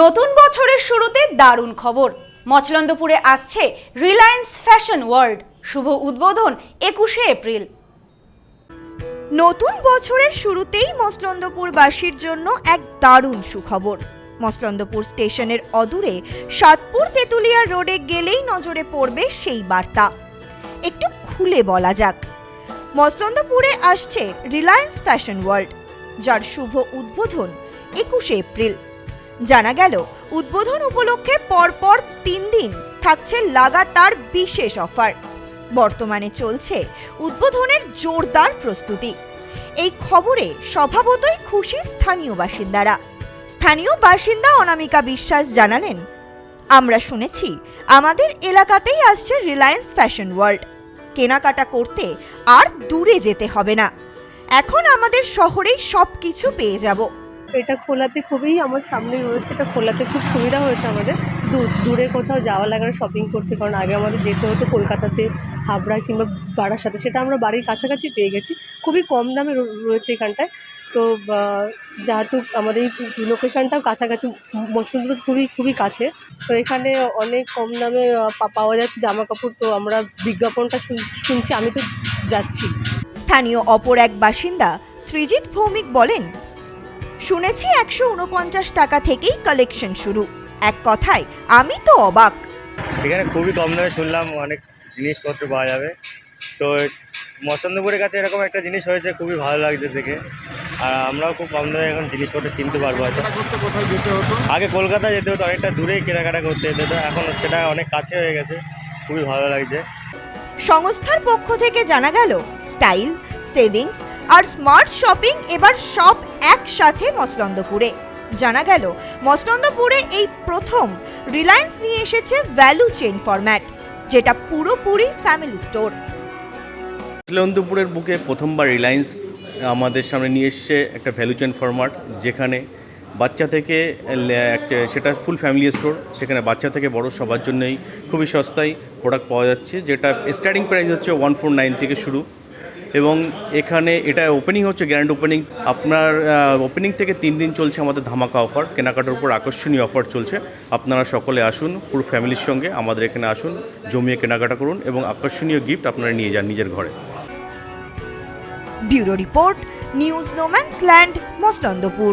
নতুন বছরের শুরুতে দারুণ খবর। মচলন্দপুরে আসছে রিলায়েন্স ফ্যাশন ওয়ার্ল্ড শুভ উদ্বোধন একুশে এপ্রিল। নতুন বছরের শুরুতেই মসলন্দপুরবাসীর জন্য এক দারুণ সুখবর। মসলন্দপুর স্টেশনের অদূরে সাতপুর তেঁতুলিয়া রোডে গেলেই নজরে পড়বে সেই বার্তা। একটু খুলে বলা যাক। মসলন্দপুরে আসছে রিলায়েন্স ফ্যাশন ওয়ার্ল্ড যার শুভ উদ্বোধন একুশে এপ্রিল। জানা গেল, উদ্বোধন উপলক্ষে পরপর তিন দিন থাকছে লাগাতার বিশেষ অফার। বর্তমানে চলছে উদ্বোধনের জোরদার প্রস্তুতি। এই খবরে স্বভাবতই খুশি স্থানীয় বাসিন্দারা। স্থানীয় বাসিন্দা অনামিকা বিশ্বাস জানালেন, আমরা শুনেছি আমাদের এলাকাতেই আসছে রিলায়েন্স ফ্যাশন ওয়ার্ল্ড। কেনাকাটা করতে আর দূরে যেতে হবে না। এখন আমাদের শহরেই সব কিছু পেয়ে যাব। এটা খোলাতে খুবই আমার সামনে রয়েছে, এটা খোলাতে খুব সুবিধা হয়েছে আমাদের। দূর, দূরে কোথাও যাওয়া লাগে না শপিং করতে, কারণ আগে আমাদের যেতে হতো কলকাতাতে, হাবড়া কিংবা বাড়ার সাথে সেটা আমরা বাড়ির কাছাকাছি পেয়ে গেছি। খুবই কম দামে রয়েছে এখানটায়। তো যেহেতু আমাদের এই লোকেশনটাও কাছাকাছি মসলিমপুর খুবই খুবই কাছে। তো এখানে অনেক কম দামে পাওয়া যাচ্ছে জামা কাপড় তো আমরা বিজ্ঞাপনটা শুন- শুনছি, আমি তো যাচ্ছি। স্থানীয় অপর এক বাসিন্দা ত্রিজিৎ ভৌমিক বলেন শুনেছি একশো উনপঞ্চাশ টাকা থেকেই কালেকশন শুরু। এক কথায় আমি তো অবাক। এখানে খুবই কম দামে শুনলাম অনেক জিনিসপত্র পাওয়া যাবে। তো মসন্দপুরের কাছে এরকম একটা জিনিস হয়েছে খুবই ভালো লাগছে দেখে। আর আমরাও খুব কম দামে এখন জিনিসপত্র কিনতে পারব হয়তো। আগে কলকাতা যেতে হতো অনেকটা দূরেই কেনাকাটা করতে যেতে হতো। এখন সেটা অনেক কাছে হয়ে গেছে খুবই ভালো লাগছে। সংস্থার পক্ষ থেকে জানা গেল স্টাইল সেভিংস আর স্মার্ট শপিং এবার সব একসাথে মসলন্দপুরে। জানা গেল, মসলন্দপুরে এই প্রথম রিলায়েন্স নিয়ে এসেছে ভ্যালু চেইন ফরম্যাট, যেটা পুরোপুরি ফ্যামিলি স্টোর। লন্দপুরের বুকে প্রথমবার রিলায়েন্স আমাদের সামনে নিয়ে এসছে একটা ভ্যালু চেন ফরম্যাট, যেখানে বাচ্চা থেকে সেটা ফুল ফ্যামিলি স্টোর, সেখানে বাচ্চা থেকে বড় সবার জন্যই খুবই সস্তায় প্রোডাক্ট পাওয়া যাচ্ছে, যেটা স্টার্টিং প্রাইস হচ্ছে ওয়ান ফোর নাইন থেকে শুরু। এবং এখানে এটা ওপেনিং হচ্ছে গ্র্যান্ড ওপেনিং আপনার ওপেনিং থেকে তিন দিন চলছে আমাদের ধামাকা অফার কেনাকাটার উপর আকর্ষণীয় অফার চলছে। আপনারা সকলে আসুন, পুরো ফ্যামিলির সঙ্গে আমাদের এখানে আসুন, জমিয়ে কেনাকাটা করুন এবং আকর্ষণীয় গিফট আপনারা নিয়ে যান নিজের ঘরে। Bureau report, news no man's land Masalandapur